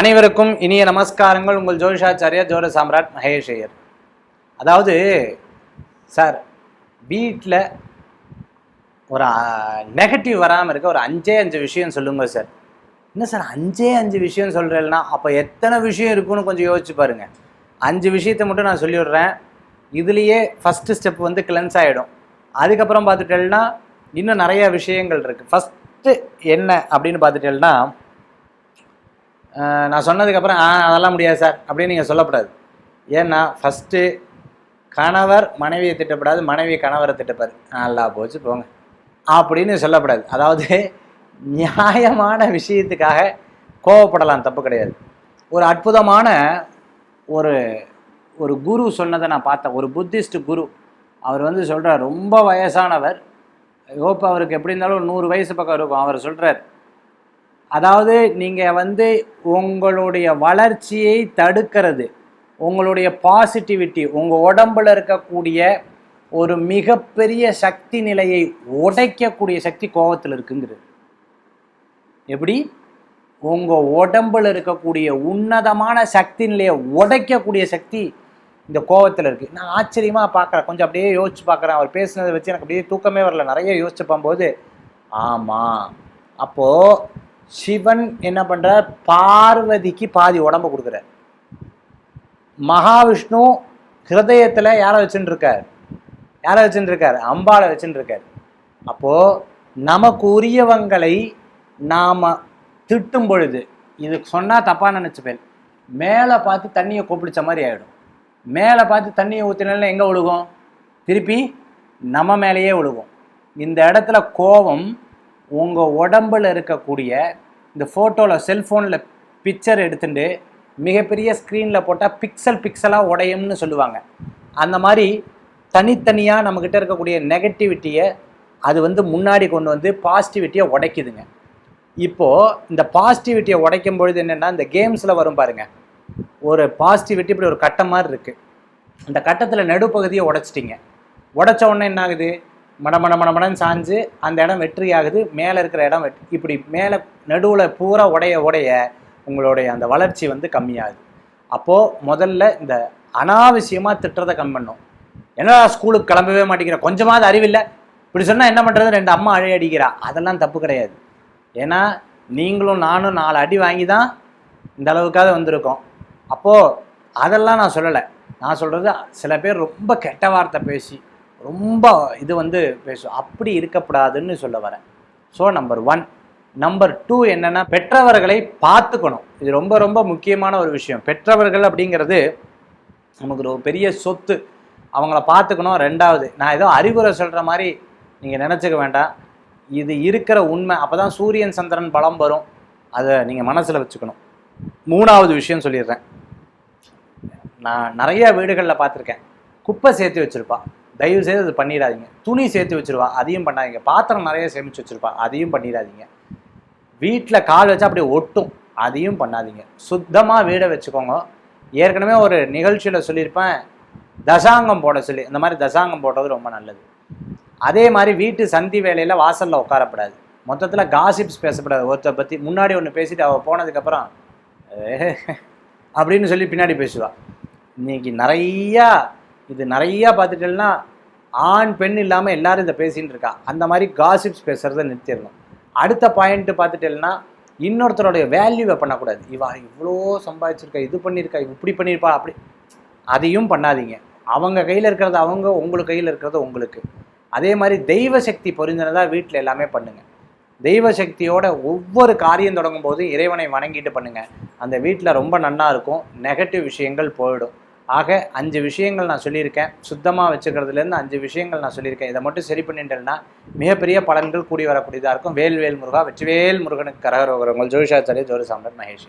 அனைவருக்கும் இனிய நமஸ்காரங்கள். உங்கள் ஜோதிஷாச்சாரியா ஜோர சாம்ராட் மகேஷ் ஐயர். அதாவது சார் வீட்டில் ஒரு நெகட்டிவ் வராமல் இருக்க ஒரு அஞ்சே அஞ்சு விஷயம் சொல்லுங்க சார். என்ன சார் அஞ்சே அஞ்சு விஷயம் சொல்கிறேன்னா அப்போ எத்தனை விஷயம் இருக்குன்னு கொஞ்சம் யோசிச்சு பாருங்க. அஞ்சு விஷயத்தை மட்டும் நான் சொல்லிவிடுறேன் இதுலேயே ஃபஸ்ட்டு ஸ்டெப் வந்து கிளென்ஸ் ஆகிடும் அதுக்கப்புறம் பார்த்துட்டேன்னா இன்னும் நிறைய விஷயங்கள் இருக்குது ஃபஸ்ட்டு என்ன அப்படின்னு பார்த்துட்டேன்னா நான் சொன்னதுக்கப்புறம் ஆ அதெல்லாம் முடியாது சார் அப்படின்னு நீங்கள் சொல்லக்கூடாது ஏன்னா ஃபஸ்ட்டு கணவர் மனைவியை திட்டப்படாது மனைவி கணவரை திட்டப்பாரு. நல்லா போச்சு போங்க. அப்படின்னு சொல்லப்படாது. அதாவது நியாயமான விஷயத்துக்காக கோவப்படலாம் தப்பு கிடையாது. ஒரு அற்புதமான ஒரு ஒரு குரு சொன்னதை நான் பார்த்தேன். ஒரு புத்திஸ்ட் குரு. அவர் வந்து சொல்கிறார் ரொம்ப வயசானவர். ஹோப் அவருக்கு எப்படி இருந்தாலும் ஒரு நூறு வயசு பக்கம் இருக்கும். அவர் சொல்கிறார் அதாவது நீங்கள் வந்து உங்களுடைய வளர்ச்சியை தடுக்கிறது உங்களுடைய பாசிட்டிவிட்டி உங்கள் உடம்புல இருக்கக்கூடிய ஒரு மிகப்பெரிய சக்தி நிலையை உடைக்கக்கூடிய சக்தி கோபத்தில் இருக்குங்கிறது. எப்படி? உங்கள் உடம்புல இருக்கக்கூடிய உன்னதமான சக்தி நிலையை உடைக்கக்கூடிய சக்தி இந்த கோவத்தில் இருக்குது நான் ஆச்சரியமாக பார்க்குறேன். கொஞ்சம் அப்படியே யோசிச்சு பார்க்குறேன். அவர் பேசுனதை வச்சு எனக்கு அப்படியே தூக்கமே வரல. நிறைய யோசிச்சு பார்க்கும்போது ஆமாம் அப்போது சிவன் என்ன பண்ணுறார் பார்வதிக்கு பாதி உடம்ப கொடுக்குறார். மகாவிஷ்ணு ஹிருதயத்தில் யாரை வச்சுட்டு இருக்கார் யாரை வச்சுட்டு இருக்கார் அம்பாளை வச்சுட்டு இருக்கார் அப்போது நமக்கு உரியவங்களை நாம் திட்டும் பொழுது இது சொன்னால் தப்பாக நினச்சிப்பேன். மேலே பார்த்து தண்ணியை கொப்பிடிச்ச மாதிரி ஆகிடும் மேலே பார்த்து தண்ணியை ஊற்றினால எங்கே விழுகும் திருப்பி நம்ம மேலேயே விழுகும் இந்த இடத்துல கோபம் உங்கள் உடம்புல இருக்கக்கூடிய இந்த ஃபோட்டோவில் செல்ஃபோனில் பிக்சர் எடுத்துட்டு மிகப்பெரிய ஸ்க்ரீனில் போட்டால் பிக்சல் பிக்சலாக உடையும்னு சொல்லுவாங்க. அந்த மாதிரி தனித்தனியாக நம்மக்கிட்ட இருக்கக்கூடிய நெகட்டிவிட்டியை அது வந்து முன்னாடி கொண்டு வந்து பாசிட்டிவிட்டியை உடைக்குதுங்க. இப்போது இந்த பாசிட்டிவிட்டியை உடைக்கும் பொழுது என்னென்னா இந்த கேம்ஸில் வரும் பாருங்கள் ஒரு பாசிட்டிவிட்டி இப்படி ஒரு கட்டம் மாதிரி இருக்குது அந்த கட்டத்தில் நடுப்பகுதியை உடைச்சிட்டிங்க. உடைச்ச உடனே என்ன ஆகுது மட மட சாஞ்சு அந்த இடம் வெற்றி ஆகுது மேலே இருக்கிற இடம் வெற்றி இப்படி மேலே நடுவில் பூரா உடைய உடைய உங்களுடைய அந்த வளர்ச்சி வந்து கம்மியாகுது. அப்போது முதல்ல இந்த அனாவசியமாக திட்டுறதை கம்மி பண்ணும். என்னடா ஸ்கூலுக்கு கிளம்பவே மாட்டேங்கிற? கொஞ்சமாவது அறிவில்லை இப்படி சொன்னால் என்ன பண்ணுறது ரெண்டு அம்மா அழை அடிக்கிறா. அதெல்லாம் தப்பு கிடையாது. ஏன்னா நீங்களும் நானும் நாலு அடி வாங்கி தான் இந்த அளவுக்காக வந்திருக்கோம். அப்போது அதெல்லாம் நான் சொல்லலை. நான் சொல்கிறது சில பேர் ரொம்ப கெட்ட வார்த்தை பேசி ரொம்ப இது வந்து பேசும் அப்படி இருக்கக்கூடாதுன்னு சொல்ல வரேன். So number one number two என்னென்னா பெற்றவர்களை பார்த்துக்கணும். இது ரொம்ப ரொம்ப முக்கியமான ஒரு விஷயம். பெற்றவர்கள் அப்படிங்கிறது நமக்கு ஒரு பெரிய சொத்து. அவங்கள பார்த்துக்கணும். ரெண்டாவது நான் ஏதோ அறிவுரை சொல்கிற மாதிரி நீங்கள் நினச்சிக்க வேண்டாம். இது இருக்கிற உண்மை. அப்போ தான் சூரியன் சந்திரன் பலம் வரும். அதை நீங்கள் மனசில் வச்சுக்கணும். மூணாவது விஷயம் சொல்லிடுறேன். நான் நிறைய வீடுகளில் பார்த்துருக்கேன். குப்பை சேர்த்து வச்சுருப்பா. தயவு செய்து அது பண்ணிடாதீங்க. துணி சேர்த்து வச்சுருவா அதையும் பண்ணாதீங்க. பாத்திரம் நிறைய சேமித்து வச்சுருப்பா அதையும் பண்ணிடாதீங்க. வீட்டில் கால் வச்சா அப்படியே ஒட்டும் அதையும் பண்ணாதீங்க. சுத்தமாக வீடை வச்சுக்கோங்க. ஏற்கனவே ஒரு நிகழ்ச்சியில் சொல்லியிருப்பேன் தசாங்கம் போட சொல்லி. இந்த மாதிரி தசாங்கம் போடுறது ரொம்ப நல்லது. அதே மாதிரி வீட்டு சந்தி வேலையில் வாசலில் உட்காரப்படாது. மொத்தத்தில் காசிப்ஸ் பேசப்படாது. ஒருத்தரை பற்றி முன்னாடி ஒன்று பேசிட்டு அவள் போனதுக்கப்புறம் அப்படின்னு சொல்லி பின்னாடி பேசுவாள் இன்னைக்கு நிறையா இது நிறையா பார்த்துட்டேன்னா ஆண் பெண் இல்லாமல் எல்லாரும் இதை பேசின்னு இருக்கா. அந்த மாதிரி காசிப்ஸ் பேசுகிறத நிறுத்திடணும். அடுத்த பாயிண்ட்டு பார்த்துட்டேன்னா இன்னொருத்தருடைய வேல்யூவை பண்ணக்கூடாது. இவா இவ்வளோ சம்பாதிச்சிருக்கா இது பண்ணியிருக்கா இப்படி பண்ணியிருப்பா அப்படி. அதையும் பண்ணாதீங்க. அவங்க கையில் இருக்கிறது அவங்க உங்களுக்கு கையில் இருக்கிறது உங்களுக்கு. அதே மாதிரி தெய்வ சக்தி பொருந்தினதாக வீட்டில் எல்லாமே பண்ணுங்கள் தெய்வ சக்தியோட ஒவ்வொரு காரியம் தொடங்கும் போது இறைவனை வணங்கிட்டு பண்ணுங்கள் அந்த வீட்டில் ரொம்ப நன்னா இருக்கும். நெகட்டிவ் விஷயங்கள் போயிடும். ஆக அஞ்சு விஷயங்கள் நான் சொல்லியிருக்கேன். சுத்தமாக வச்சுக்கிறதுலேருந்து அஞ்சு விஷயங்கள் நான் சொல்லியிருக்கேன். இதை மட்டும் சரி பண்ணிட்டேன்னா மிகப்பெரிய பலன்கள் கூடி வரக்கூடியதாக இருக்கும். வேல் வேல் முருகா வெற்றிவேல் முருகனுக்கு கரகரோகரங்கள் ஜோதிஷாச்சாரிய ஜோதி சாம்ராட் மகேஷ்